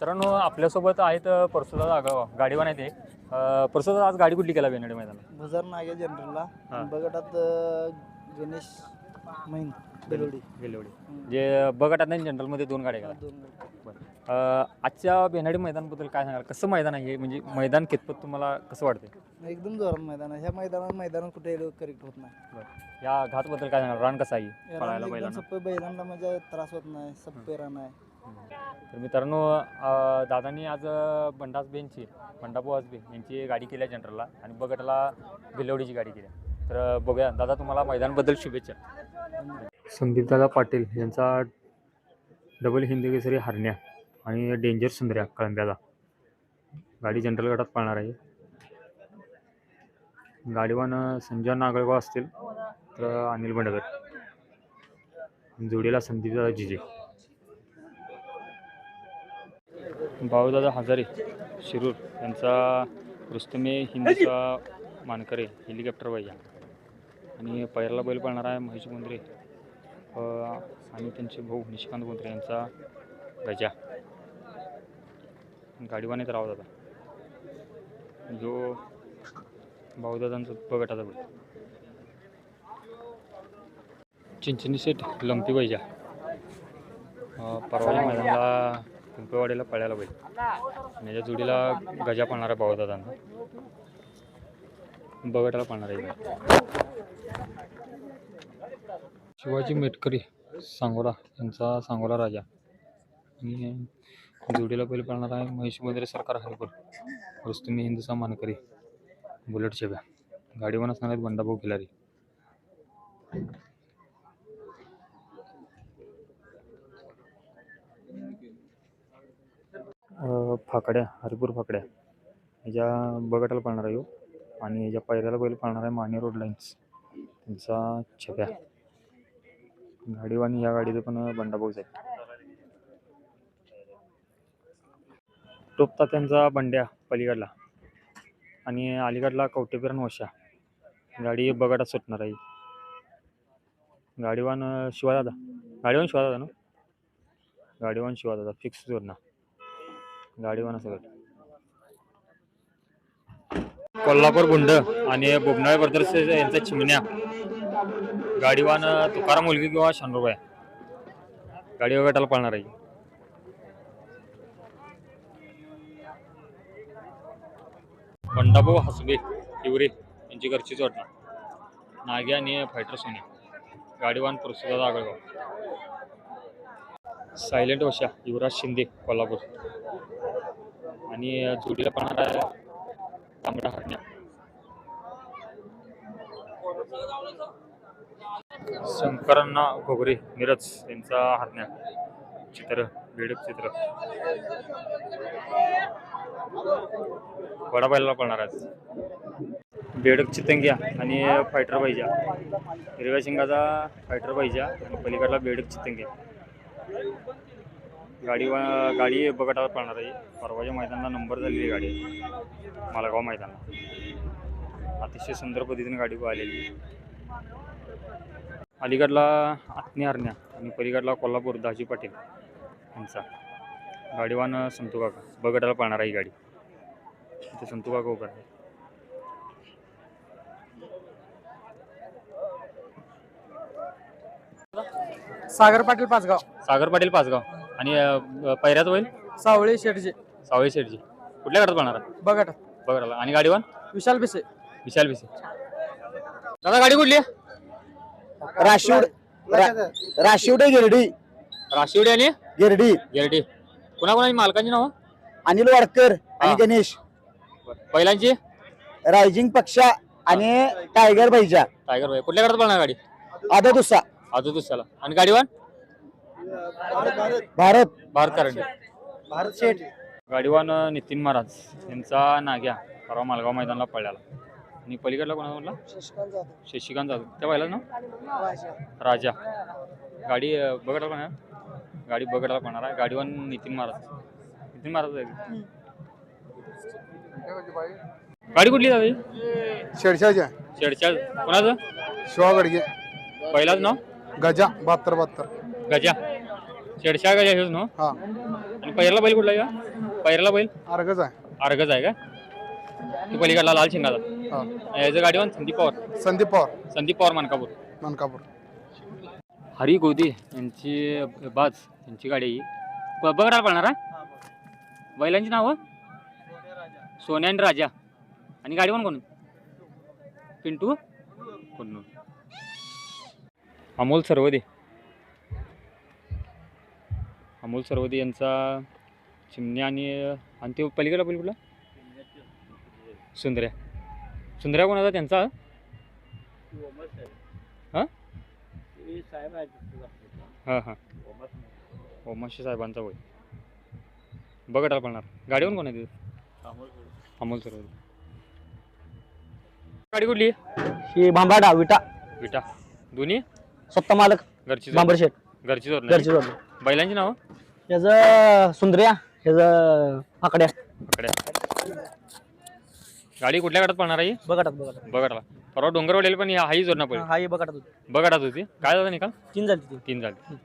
मित्रांनो आपल्यासोबत आहेत परसुदास आगळवा गाडीवान आहे ते परसुदास आज गाडी कुठली केला बेनडे मैदानात? भुजार नागे जनरलला. बगटात गणेश महिन बेलोडी. गेलेवडी जे बघत नाही जनरलमध्ये दोन गाड्या केला दोन आजच्या बेनाडी मैदानाबद्दल काय सांगाल? कसं मैदान आहे हे? म्हणजे मैदान कितपत तुम्हाला कसं वाटते एकदम जोरात मैदान आहे. ह्या मैदानात मैदानात कुठे करेक्ट होत नाही. या घातबद्दल काय सांगाल? रान कसं आहे? या पळायला रानात एकदम बैलांना. सप्पे बैलांना म्हणजे त्रास होत नाही. सप्पे रान आहे. तर मित्रांनो दादांनी आज बंडास बेनची बंडापू आजबे यांची गाडी केली आहे जनरलला आणि बगटला भिलवडीची गाडी केली तर बघूया. दादा तुम्हाला मैदानबद्दल शुभेच्छा. संदीपदादा पाटील यांचा डबल हिंदी केसरी हरण्या आणि डेंजर सुंदर्या कळंब्याला. गाडी जनरल गटात पाळणार आहे. गाडीवान संजय नागळगाव असतील तर अनिल बंडगर. जोडीला संदीपदादा जिजे. भाऊदादा हजारे शिरूर यांचा रुस्तमे हिंदीचा मानकरे हेलिकॉप्टर पाहिजे आणि पैराला बैल पाळणार आहे महेश गोंद्रे. आणि त्यांचे भाऊ निशिकांत गोंद्रे यांचा गजा गाडीवाने तर दादा जो भाऊदादांचा बगटाचा बैल. चिंचणी सेट लंपी वैजा परवाच्या मैदानाला कुंपेवाडीला पळायला पाहिजे. आणि याच्या जोडीला गजा पाळणार आहे भाऊदादांना. बगटाला पाळणार आहे शिवाजी मेटकरी सांगोला यांचा सांगोला राजा. आणि जोडीला बैल पाळणार आहे महेश बोंद्रे सरकार हरिपूर. रुस्तुमी हिंदूचा मानकरी बुलेट शेब्या गाडीवर असणार आहेत बंडाभाऊ खिलारी. फाकड्या हरिपूर फाकड्या. ह्याच्या बगटाला पाळणार आहे आणि ह्याच्या पायऱ्याला बैल पाळणार आहे माने रोड लाईन्स त्यांचा छप्या. गाडीवानी या गाडीचं पण बंडाभाऊच आहे. टोपता त्यांचा बंड्या पलीकडला. आणि अलीकडला कवटेपिरण वशा. गाडी बगाटात सुटणार आहे. गाडीवान शिवाय शिवादादा. गाडीवान शिवादादा ना? गाडीवान शिवादादा. फिक्स जोडणार. गाडीवान सगळं कोल्हापूर गुंड आणि बोबनाळे ब्रदर्स यांचा चिमण्या. गाडीवान तुकाराम मुलगी किंवा शानूबाई. गाडी गटाला पाळणार आहे. बंडाभाऊ हसबे हिवरे यांची घरचीच वाटणार नागे आणि फायटर सोने. गाडीवान पुरुषदा आगळगाव सायलेंट वशा युवराज शिंदे कोल्हापूर. आणि जोडीला पाहणार आहे तांबडा हरण्या. शंकरांना घोगरे मिरज यांचा हरण्या. चित्र बेडक चित्र. वडापायला पळणार आहे बेडक चितंग्या आणि फायटर पाहिजे हिरव्या शिंगाचा फायटर पाहिजे आणि पलीकडला बेडक चितंग्या. गाडी वा- गाडी बघटावर पळणार आहे. परवाच्या मैदानाला नंबर झालेली गाडी. आहे. मालगाव मैदानाला अतिशय सुंदर पद्धतीने गाडी आलेली अलीकडला आत्मी हरण्या आणि पलीकडला कोल्हापूर दाजी पाटील यांचा. गाडीवान संतू काका. बगटाला पळणार आहे ही गाडी. इथे संतू काका उभा आहे सागर पाटील पाचगाव. सागर पाटील पाचगाव. आणि पैऱ्यात होईल सावळे शेटजे. सावळी शेठजी कुठल्या गटात आहे बगट बघायला आणि गाडीवान? विशाल बिसे विशाल भिसे. दादा गाडी कुठली आहे? राशिवड राशिवडे गिरडी. राशिवडी आणि? गिरडी. गिरडी. कुणाकुणाची मालकांची नाव? अनिल वाडकर. आणि गणेश. पहिल्यांची? रायझिंग पक्षा आणि टायगर भाईजा टायगर भाई कुठल्या गटात पळणार गाडी? आदत दुसरा आजू दुसऱ्याला आणि गाडीवान? भारत. भारत करंडे भारत शेठ. गाडीवान नितीन महाराज यांचा नाग्या परवा मालगाव मैदानाला पळाला. आणि पलीकडला कोणा म्हटला शशिकांत जाधव. त्या पाहिला ना? राजा. गाडी बगटाला पण गाडी बगटाला पळणार आहे गाडीवान नितीन महाराज. नितीन महाराज आहे गाडी कुठली दादा शेडशाच्या शेडच्या कोणाचं? शिवागडगे पहिलाच नाव गजा बहात्तर बहात्तर. गजा. शेडशा का हेच ना? हा. आणि पहिला बैल कुठला आहे का? पहिला बैल? अर्गज आहे. अर्गज आहे का? तू पलीकडला लाल शिंगाचा. हा. याचं गाडीवान संदीप पवार. संदीप पवार. संदीप पवार मानकापूर. मनकापूर. हरी गोदी यांची बाज यांची गाडी आहे ही. ब- बघा पाळणार हा? बैलांची नावं? सोन्या आणि राजा. आणि गाडी कोण कोण? पिंटू? कोण अमोल सर्वदे. अमोल सर्वदे यांचा चिमण्या आणि आणि ते पलीकडला बैल कुठला सुंदर्या सुंदर्या कोणाचा त्यांचा? हां? हां हां. ओमाशी साहेबांचा होय. बघा पळणार गाडीवर कोण आहे अमोल सर गाडी कुठली? ही भांबाडा विटा. विटा. दोन्ही? स्वतः मालक. घरची शेट घरची घरची बैलांची नाव? ह्याचं सुंदर्या ह्याचं आकड्या पकड्या गाडी कुठल्या गाडात पळणार आहे बघाटात बघाटात बघाडला परवा डोंगरवाडीला पण हाही जोडणार ही बघाटात होती बघाडात होती काय झालं निकाल? तीन झाली ती. तीन झाले.